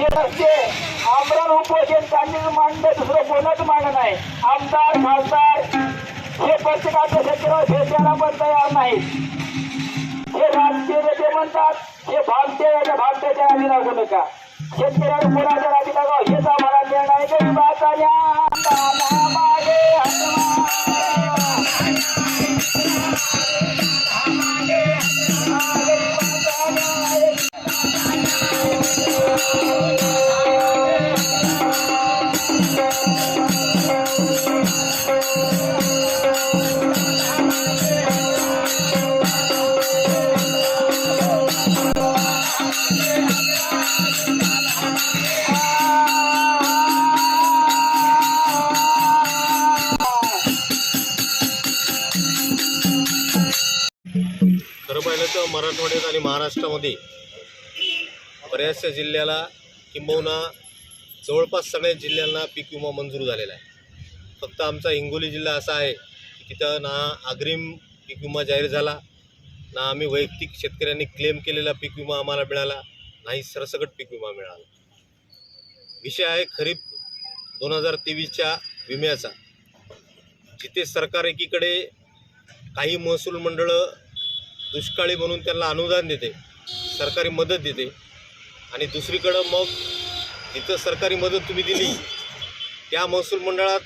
रस्ते आमदार उपोषण त्यांनी मांडलं दुसरं कोणच मागं नाही. आमदार खासदार हे प्रत्येकाचं क्षेत्र भेटायला पण तयार नाही. हे राजकीय नेते म्हणतात हे भामटे भामट्याच्या आधी लागू नका. शेतकऱ्याला कोणाच्या आधी लागाव हेच आम्हाला निर्णय गरीबाच्या मराठवाड्यात आणि महाराष्ट्रामध्ये बऱ्याचशा जिल्ह्याला किंबहुना जवळपास सगळ्याच जिल्ह्यांना पीक विमा मंजूर झालेला आहे. फक्त आमचा हिंगोली जिल्हा असा आहे की तिथं ना अग्रिम पीक विमा जाहीर झाला ना आम्ही वैयक्तिक शेतकऱ्यांनी क्लेम केलेला पीक विमा आम्हाला मिळाला नाही सरसकट पीक विमा मिळाला. विषय आहे खरीप दोन हजार तेवीसच्या विम्याचा. जिथे सरकार एकीकडे काही महसूल मंडळं दुष्काळी म्हणून त्यांना अनुदान देते सरकारी मदत देते. आणि दुसरीकडं मग जिथं सरकारी मदत तुम्ही दिली त्या महसूल मंडळात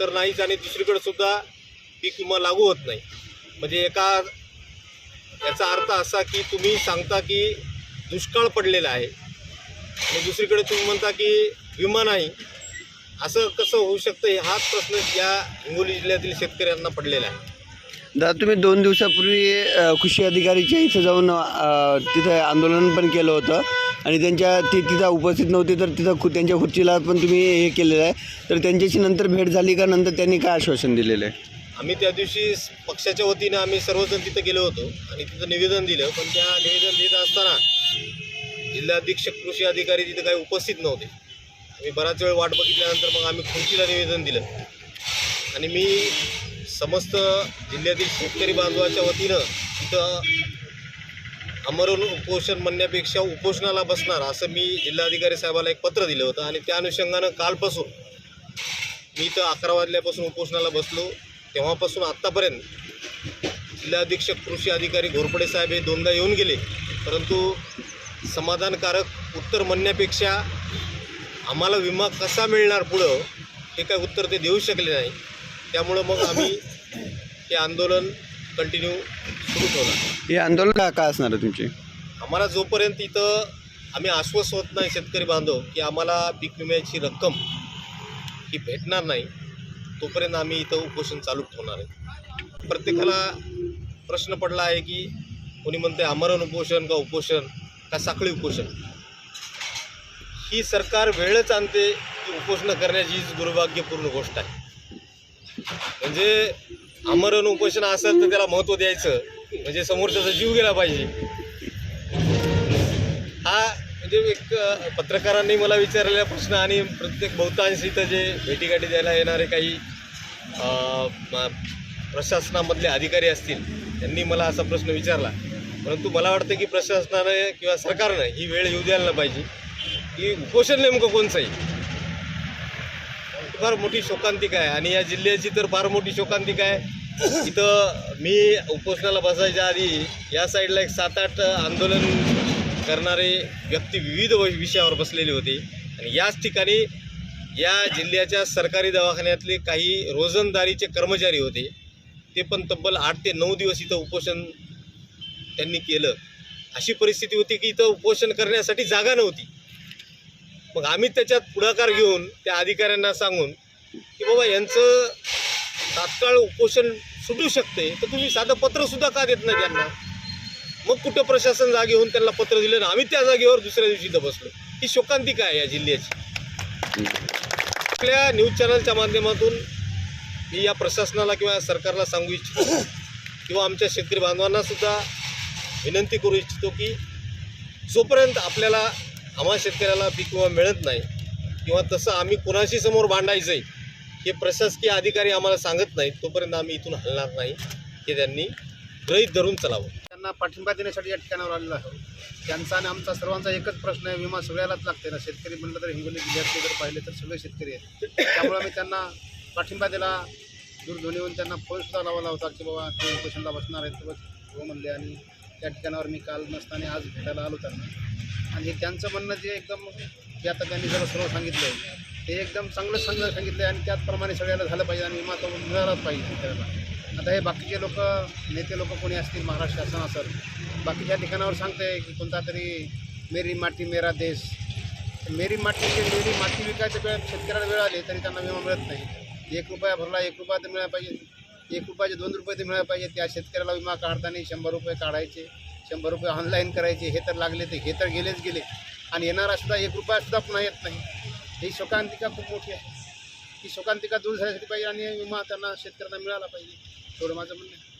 तर नाहीच आणि दुसरीकडं सुद्धा पीक विमा लागू होत नाही. म्हणजे एका याचा अर्थ असा की तुम्ही सांगता की दुष्काळ पडलेला आहे. आणि दुसरीकडे तुम्ही म्हणता की विमा नाही. असं कसं होऊ शकतं? हे हाच प्रश्न या हिंगोली जिल्ह्यातील शेतकऱ्यांना पडलेला आहे. दादा तुम्ही दोन दिवसापूर्वी अ, कृषी अधिकारीच्या इथं जाऊन अ, तिथं आंदोलन पण केलं होतं. आणि त्यांच्या ती तिथं उपस्थित नव्हती तर तिथं खु त्यांच्या खुर्चीला पण तुम्ही हे केलेलं आहे. तर त्यांच्याशी नंतर भेट झाली का? नंतर त्यांनी काय आश्वासन दिलेलं आहे? आम्ही त्या दिवशी पक्षाच्या वतीनं आम्ही सर्वजण तिथं गेलो होतो. आणि तिथं निवेदन दिलं. पण त्या निवेदन देत असताना जिल्हाधीक्षक कृषी अधिकारी तिथं काही उपस्थित नव्हते. आम्ही बराच वेळ वाट बघितल्यानंतर मग आम्ही खुर्चीला निवेदन दिलं. आणि मी समस्त जिल्ह्यातील शेतकरी बांधवाच्या वतीनं इथं अमरोल उपोषण म्हणण्यापेक्षा उपोषणाला बसणार असं मी जिल्हाधिकारी साहेबाला एक पत्र दिलं होतं. आणि त्या अनुषंगानं कालपासून मी इथं अकरा वाजल्यापासून उपोषणाला बसलो. तेव्हापासून आत्तापर्यंत जिल्हाधीक्षक कृषी अधिकारी घोरपडे साहेब हे दोनदा येऊन गेले. परंतु समाधानकारक उत्तर म्हणण्यापेक्षा आम्हाला विमा कसा मिळणार पुढं हे काय उत्तर ते देऊ शकले नाही. त्यामुळं मग आम्ही हे आंदोलन कंटिन्यू सुरू ठेवलं हे आंदोलन का का असणार आहे तुमची? आम्हाला जोपर्यंत इथं आम्ही आश्वस्त होत नाही शेतकरी बांधव की आम्हाला पीक विम्याची रक्कम ही भेटणार नाही तोपर्यंत आम्ही इथं उपोषण चालू ठेवणार आहे. प्रत्येकाला प्रश्न पडला आहे की कोणी म्हणते आमरण उपोषण का उपोषण का साखळी उपोषण? ही सरकार वेळच आणते की उपोषण करण्याची हीच दुर्भाग्यपूर्ण गोष्ट आहे. म्हणजे आमरण उपोषण असेल तर त्याला महत्त्व द्यायचं. म्हणजे समोरच्याचा जीव गेला पाहिजे. हा म्हणजे एक पत्रकारांनी मला विचारलेला प्रश्न आणि प्रत्येक बहुतांश इथं जे भेटीगाठी द्यायला येणारे काही प्रशासनामधले अधिकारी असतील त्यांनी मला असा प्रश्न विचारला. परंतु मला वाटतं की प्रशासनानं किंवा सरकारनं ही वेळ येऊ द्यायला पाहिजे. की उपोषण नेमकं कोणचं आहे? फार मोठी शोकांतिका आहे. आणि या जिल्ह्याची तर फार मोठी शोकांतिका आहे. इथं मी उपोषणाला बसायच्या आधी या साईडला एक सात आठ आंदोलन करणारे व्यक्ती विविध विषयावर बसलेले होते. आणि याच ठिकाणी या जिल्ह्याच्या सरकारी दवाखान्यातले काही रोजंदारीचे कर्मचारी होते. ते पण तब्बल आठ ते नऊ दिवस इथं उपोषण त्यांनी केलं. अशी परिस्थिती होती की इथं उपोषण करण्यासाठी जागा नव्हती. मग आम्ही त्याच्यात पुढाकार घेऊन त्या अधिकाऱ्यांना सांगून की बाबा यांचं तात्काळ उपोषण सुटू शकते तर तुम्ही साधं पत्रसुद्धा का देत नाही त्यांना? मग कुठं प्रशासन जागे होऊन त्यांना पत्र दिलं ना आम्ही त्या जागेवर दुसऱ्या दिवशी इथं बसलो. ही शोकांतिका आहे या जिल्ह्याची? आपल्या न्यूज चॅनलच्या माध्यमातून मी या प्रशासनाला किंवा सरकारला सांगू इच्छितो किंवा आमच्या शेतकरी बांधवांनासुद्धा विनंती करू इच्छितो की जोपर्यंत आपल्याला आम्हा शेतकऱ्याला पीक विमा मिळत नाही किंवा तसं आम्ही कुणाशी समोर भांडायचं आहे हे प्रशासकीय अधिकारी आम्हाला सांगत नाहीत. तोपर्यंत आम्ही इथून हलणार नाही. हे त्यांनी गृहीत धरून चलावं. त्यांना पाठिंबा देण्यासाठी या ठिकाणावर आलेलो आहे त्यांचा आणि आमचा सर्वांचा एकच प्रश्न आहे विमा सगळ्यालाच लागते ना? शेतकरी म्हणलं तर हिंगोली जिल्ह्यातले जर पाहिले तर सगळे शेतकरी आहेत. त्यामुळे आम्ही त्यांना पाठिंबा दिला. दूरध्वनीवरून त्यांना फोनसुद्धा लावला होता की बाबा ते उपोषणला बसणार आहेत. हो म्हणले आणि त्या ठिकाणावर मी काल नसताना आज भेटायला आलो त्यांना आणि त्यांचं म्हणणं जे एकदम जे आता त्यांनी जरा सर्व सांगितलं आहे ते एकदम चांगलं सांग सांगितलं आहे आणि त्याचप्रमाणे सगळ्याला झालं पाहिजे आणि विमा तो मिळालाच पाहिजे त्याला आता हे बाकीचे लोक नेते लोक कोणी असतील महाराष्ट्र शासन असेल बाकीच्या ठिकाणावर सांगते की कोणता तरी मेरी माती मेरा देश. मेरी माती म्हणजे मेरी माती विकायच्या वेळ शेतकऱ्याला वेळ आली तरी त्यांना विमा मिळत नाही. एक रुपया भरला एक रुपया तर मिळायला पाहिजे. एक रुपयाचे दोन रुपये ते मिळायला पाहिजे. त्या शेतकऱ्याला विमा काढताना शंभर रुपये काढायचे. शंभर रुपये ऑनलाईन करायचे हे तर लागले ते हे तर गेलेच गेले. आणि येणारासुद्धा एक रुपयासुद्धा पुन्हा येत नाही. ही शोकांतिका खूप मोठी आहे. ही शोकांतिका दूर झाल्यासाठी पाहिजे आणि विमा त्यांना शेतकऱ्यांना मिळाला पाहिजे. एवढं माझं म्हणणं